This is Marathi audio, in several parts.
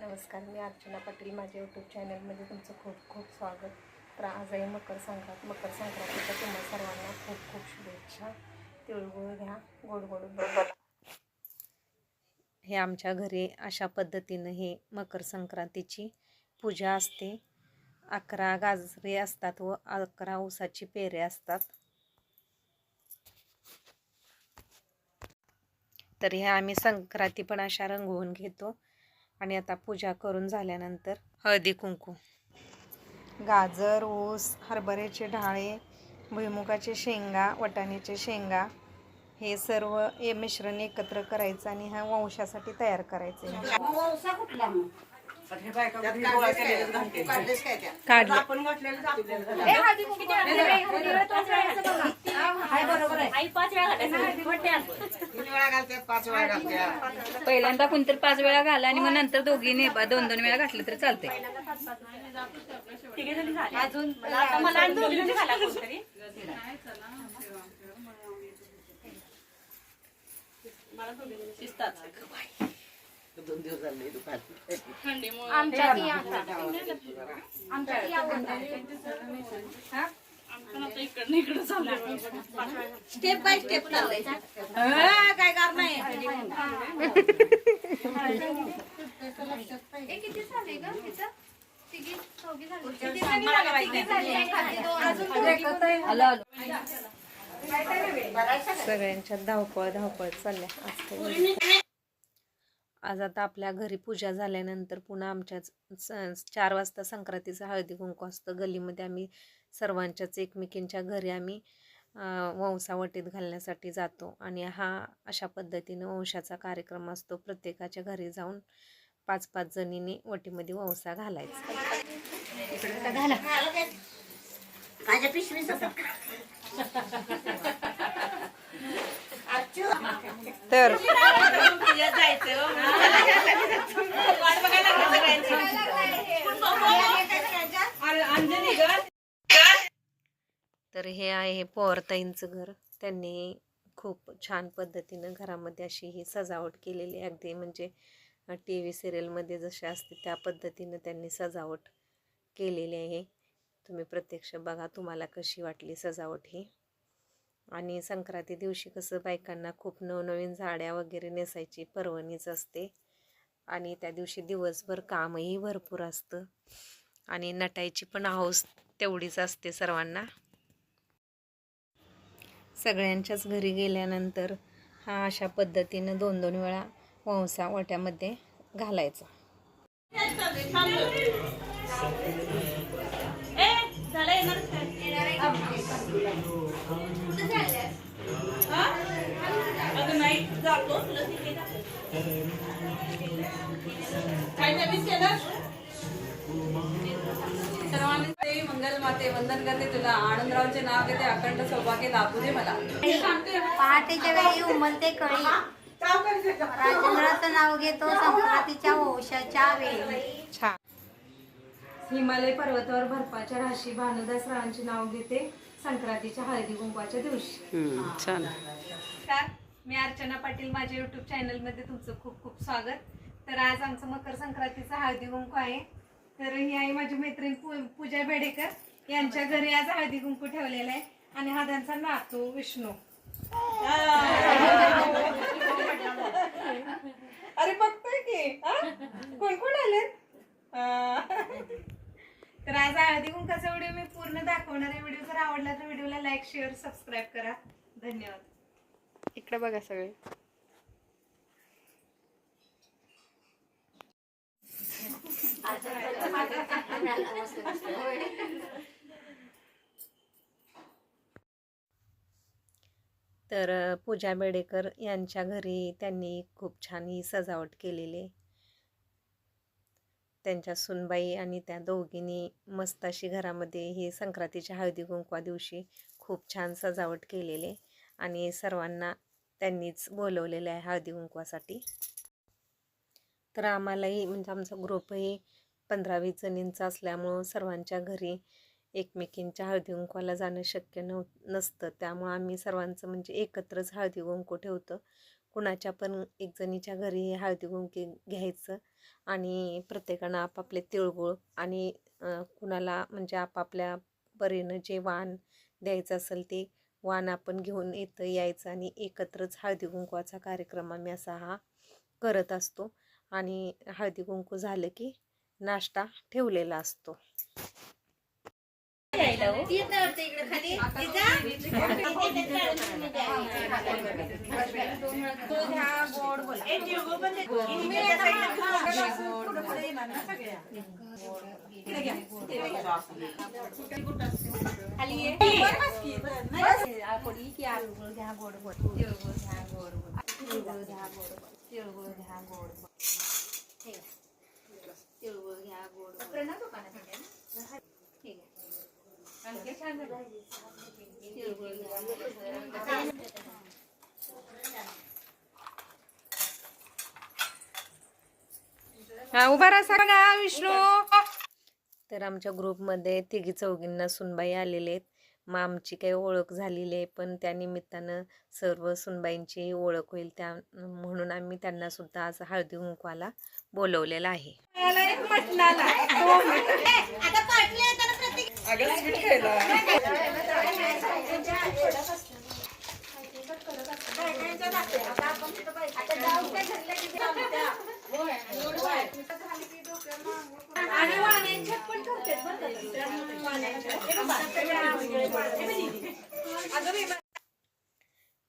नमस्कार मी अर्चना पाटील. माझ्या यूट्यूब चॅनलमध्ये तुमचं खूप खूप स्वागत. तर आज आहे मकर संक्रांत मकर संक्रांतीच्या तुम्हा सर्वांना खूप खूप शुभेच्छा. तिळगुळ घ्या गोड गोड बोला. हे आमच्या घरी अशा पद्धतीनं हे मकर संक्रांतीची पूजा असते. अकरा गाजरे असतात व अकरा ऊसाची पेरे असतात. तर ह्या आम्ही संक्रांती पण अशा रंगवून घेतो. आणि आता पूजा करून झाल्यानंतर हळदी कुंकू. गाजर ऊस हरभऱ्याचे ढाळे भुईमुगाचे शेंगा वटाण्याचे शेंगा हे सर्व हे मिश्रण एकत्र करायचं आणि ह्या वंशासाठी तयार करायचं काढलं. पहिल्यांदा कोणतरी पाच वेळा घाला आणि मग नंतर दोघीने बा- दोन दोन वेळा घातलं तर चालतंय. स्टेप बाय स्टेप चाललंय. काय कारण आलो आलो. सगळ्यांच्या धावपळ धावपळ चालल्या आज काही. आज आता आपल्या घरी पूजा झाल्यानंतर पुन्हा आमच्याच स- चार वाजता संक्रांतीचं हळदी कुंकू असतं. गल्लीमध्ये आम्ही सर्वांच्याच एकमेकींच्या घरी आम्ही अं, वंसावटीत घालण्यासाठी जातो. आणि हा अशा पद्धतीने वंशाचा कार्यक्रम असतो. प्रत्येकाच्या घरी जाऊन पाच पाच जणींनी वटीमध्ये वंसा घालायचा. तर तर हे आहे पवारताईंचं घर. त्यांनी खूप छान पद्धतीनं घरामध्ये अशी ही सजावट केलेली आहे. अगदी म्हणजे टी व्ही सिरियलमध्ये जसे असते त्या पद्धतीनं त्यांनी सजावट केलेली आहे. तुम्ही प्रत्यक्ष बघा तुम्हाला कशी वाटली सजावट ही. आणि संक्रांती दिवशी कसं बायकांना खूप नवनवीन झाड्या वगैरे नेसायची पर्वणीच असते. आणि त्या दिवशी दिवसभर कामही भरपूर असतं. आणि नटायची पण हौस तेवढीच असते सर्वांना. सगळ्यांच्याच घरी गेल्यानंतर हा अशा पद्धतीनं दोन दोन वेळा वंसा वट्यामध्ये घालायचा. सर्वांनी माते वंदन करते तुला. आनंदरावचे नाव घेते अखंड सौभाग्य लाभू दे मला. पहाटेच्या वेळी उमलते कळी. राजेंद्राचं नाव घेतो संक्रांतीच्या वंशाच्या वेळी. हिमालय पर्वतावर बर्फाच्या राशी भानुदास रावांचे नाव घेते संक्रांतीच्या हळदी कुंकवाच्या दिवशी. मी अर्चना पाटील माझ्या युट्यूब चॅनलमध्ये तुमचं खूप खूप स्वागत. तर आज आमचं मकर संक्रांतीचा हळदी कुंकू आहे. तर ही आहे माझी मैत्रीण पूजा बेडेकर. यांच्या घरी आज हळदी कुंकू ठेवलेला आहे. आणि हा त्यांचा नातू विष्णू. अरे बघतोय की. हा? कोण कोण आले तर आज हळदी कुंकाचा व्हिडिओ मी पूर्ण दाखवणार आहे. व्हिडिओ जर आवडला तर व्हिडिओला लाईक शेअर सबस्क्राईब करा. धन्यवाद. इकडे बघा सगळे. तर पूजा बेडेकर यांच्या घरी त्यांनी खूप छान ही सजावट केलेली. त्यांच्या सुनबाई आणि त्या दोघींनी मस्त अशी घरामध्ये ही संक्रांतीच्या हळदी कुंकवा दिवशी खूप छान सजावट केलेले आणि सर्वांना त्यांनीच बोलवलेलं आहे हळदी कुंकवासाठी. तर आम्हालाही म्हणजे आमचा ग्रुपही पंधरा वीस जणींचा असल्यामुळं सर्वांच्या घरी एकमेकींच्या हळदी कुंकवाला जाणं शक्य नव नसतं. त्यामुळं आम्ही सर्वांचं म्हणजे एकत्रच हळदी कुंकू ठेवतो. कुणाच्या पण एकजणीच्या घरी हळदी कुंकी घ्यायचं आणि प्रत्येकानं आपापले तिळगुळ आणि कुणाला म्हणजे आपापल्या परीनं जे वाण द्यायचं असेल ते वाण आपण घेऊन येतं यायचं आणि एकत्रच हळदी कुंकवाचा कार्यक्रम आम्ही असा हा करत असतो आणि हळदी कुंकू झालं की नाश्ता ठेवलेला असतो. कोणी की आळू घ्या गोड गोड तिळगुळ घ्या गोड गोड तिळगुळ घ्या गोड गोड तिळगुळ घ्या गोड गोड घ्या गोड हा उभा राहा सांगा विष्णू. तर आमच्या ग्रुपमध्ये तिघी चौघींना सुनबाई आलेले आहेत. मग आमची काही ओळख झालेली आहे पण त्या निमित्तानं सर्व सुनबाईंची ओळख होईल त्या म्हणून आम्ही त्यांना सुद्धा आज हळदी कुंकवाला बोलवलेलं आहे.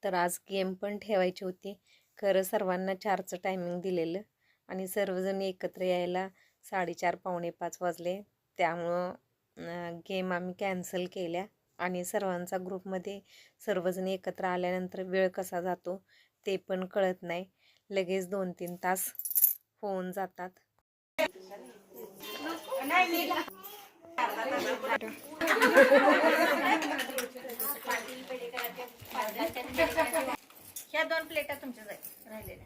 तर आज गेम पण ठेवायची होती. खरं सर्वांना चारचं टायमिंग दिलेलं आणि सर्वजण एकत्र यायला साडेचार पावणे पाच वाजले. त्यामुळं गेम आम्ही कॅन्सल केल्या आणि सर्वांचा ग्रुपमध्ये सर्वजण एकत्र आल्यानंतर वेळ कसा जातो ते पण कळत नाही. लगेच दोन तीन तास होऊन जातात. ह्या दोन प्लेटा तुमच्या राहिलेल्या.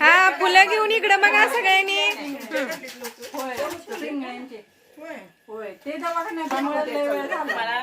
हा फुलं घेऊन इकडं बघा सगळ्यांनी. होय ते दवाखान्यात लय वेळ झाला.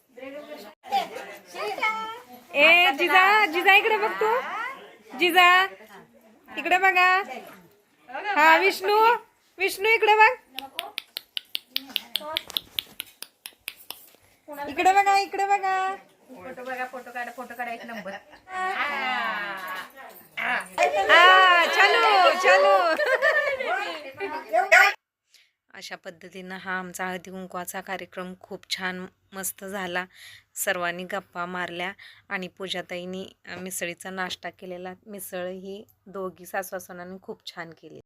ए जिजा जिजा इकडे बघ तू. जिजा इकडे बघा. हा विष्णू विष्णू इकडे बघ. इकडे बघा इकडे बघा. फोटो बघा फोटो काढा फोटो काढा एक नंबर. हा चलो चलो. अशा पद्धतीनं हा आमचा हळदी कुंकवाचा कार्यक्रम खूप छान मस्त झाला. सर्वांनी गप्पा मारल्या आणि पूजाताईंनी मिसळीचा नाश्ता केलेला. मिसळ ही दोघी सासवासनांनी खूप छान केली.